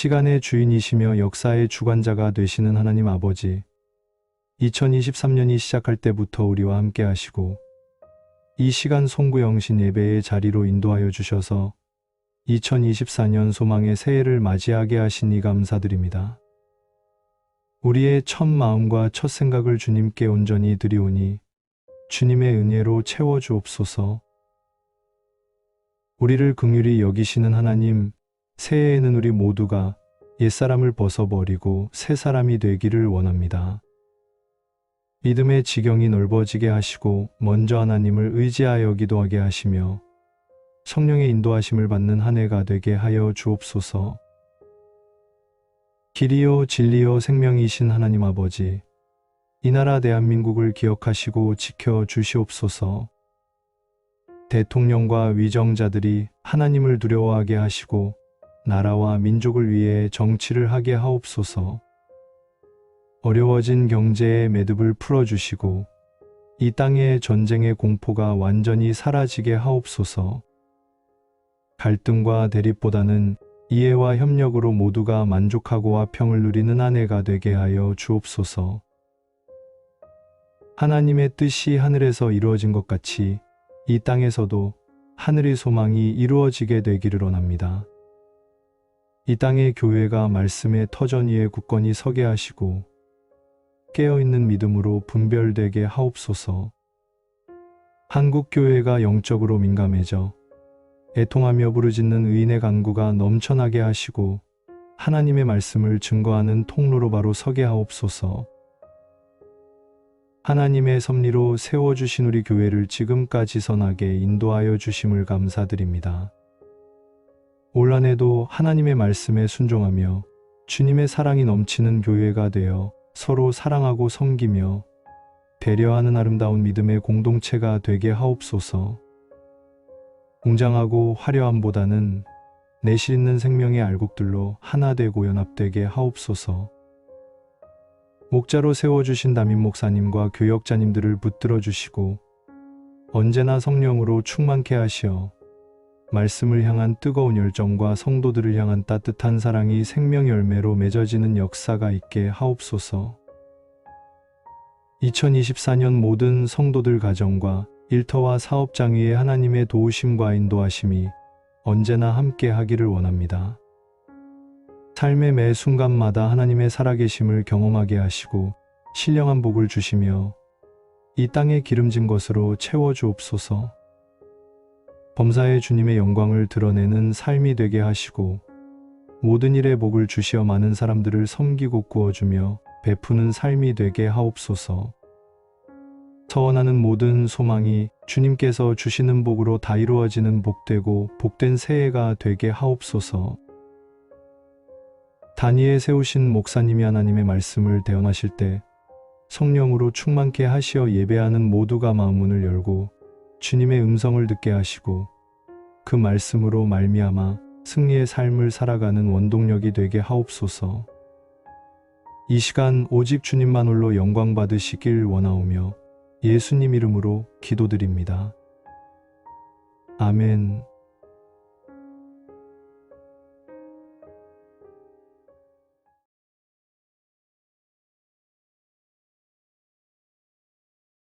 시간의 주인이시며 역사의 주관자가 되시는 하나님 아버지. 2023년이 시작할 때부터 우리와 함께 하시고 이 시간 송구영신 예배의 자리로 인도하여 주셔서 2024년 소망의 새해를 맞이하게 하시니 감사드립니다. 우리의 첫 마음과 첫 생각을 주님께 온전히 드리오니 주님의 은혜로 채워 주옵소서. 우리를 긍휼히 여기시는 하나님, 새해에는 우리 모두가 옛사람을 벗어버리고 새 사람이 되기를 원합니다. 믿음의 지경이 넓어지게 하시고 먼저 하나님을 의지하여 기도하게 하시며 성령의 인도하심을 받는 한 해가 되게 하여 주옵소서. 길이요 진리요 생명이신 하나님 아버지, 이 나라 대한민국을 기억하시고 지켜 주시옵소서. 대통령과 위정자들이 하나님을 두려워하게 하시고 나라와 민족을 위해 정치를 하게 하옵소서. 어려워진 경제의 매듭을 풀어주시고 이 땅의 전쟁의 공포가 완전히 사라지게 하옵소서. 갈등과 대립보다는 이해와 협력으로 모두가 만족하고 화평을 누리는 한 해가 되게 하여 주옵소서. 하나님의 뜻이 하늘에서 이루어진 것 같이 이 땅에서도 하늘의 소망이 이루어지게 되기를 원합니다. 이 땅의 교회가 말씀의 터전 위에 굳건히 서게 하시고 깨어있는 믿음으로 분별되게 하옵소서. 한국 교회가 영적으로 민감해져 애통하며 부르짖는 의인의 간구가 넘쳐나게 하시고 하나님의 말씀을 증거하는 통로로 바로 서게 하옵소서. 하나님의 섭리로 세워주신 우리 교회를 지금까지 선하게 인도하여 주심을 감사드립니다. 올 한해도 하나님의 말씀에 순종하며 주님의 사랑이 넘치는 교회가 되어 서로 사랑하고 섬기며 배려하는 아름다운 믿음의 공동체가 되게 하옵소서. 웅장하고 화려함보다는 내실 있는 생명의 알곡들로 하나 되고 연합되게 하옵소서. 목자로 세워주신 담임 목사님과 교역자님들을 붙들어 주시고 언제나 성령으로 충만케 하시어 말씀을 향한 뜨거운 열정과 성도들을 향한 따뜻한 사랑이 생명 열매로 맺어지는 역사가 있게 하옵소서. 2024년 모든 성도들 가정과 일터와 사업장 위에 하나님의 도우심과 인도하심이 언제나 함께 하기를 원합니다. 삶의 매 순간마다 하나님의 살아계심을 경험하게 하시고 신령한 복을 주시며 이 땅에 기름진 것으로 채워 주옵소서. 범사의 주님의 영광을 드러내는 삶이 되게 하시고 모든 일에 복을 주시어 많은 사람들을 섬기고 구워주며 베푸는 삶이 되게 하옵소서. 서원하는 모든 소망이 주님께서 주시는 복으로 다 이루어지는 복되고 복된 새해가 되게 하옵소서. 단위에 세우신 목사님이 하나님의 말씀을 대언하실 때 성령으로 충만케 하시어 예배하는 모두가 마음문을 열고 주님의 음성을 듣게 하시고 그 말씀으로 말미암아 승리의 삶을 살아가는 원동력이 되게 하옵소서. 이 시간 오직 주님만 홀로 영광 받으시길 원하오며 예수님 이름으로 기도드립니다. 아멘.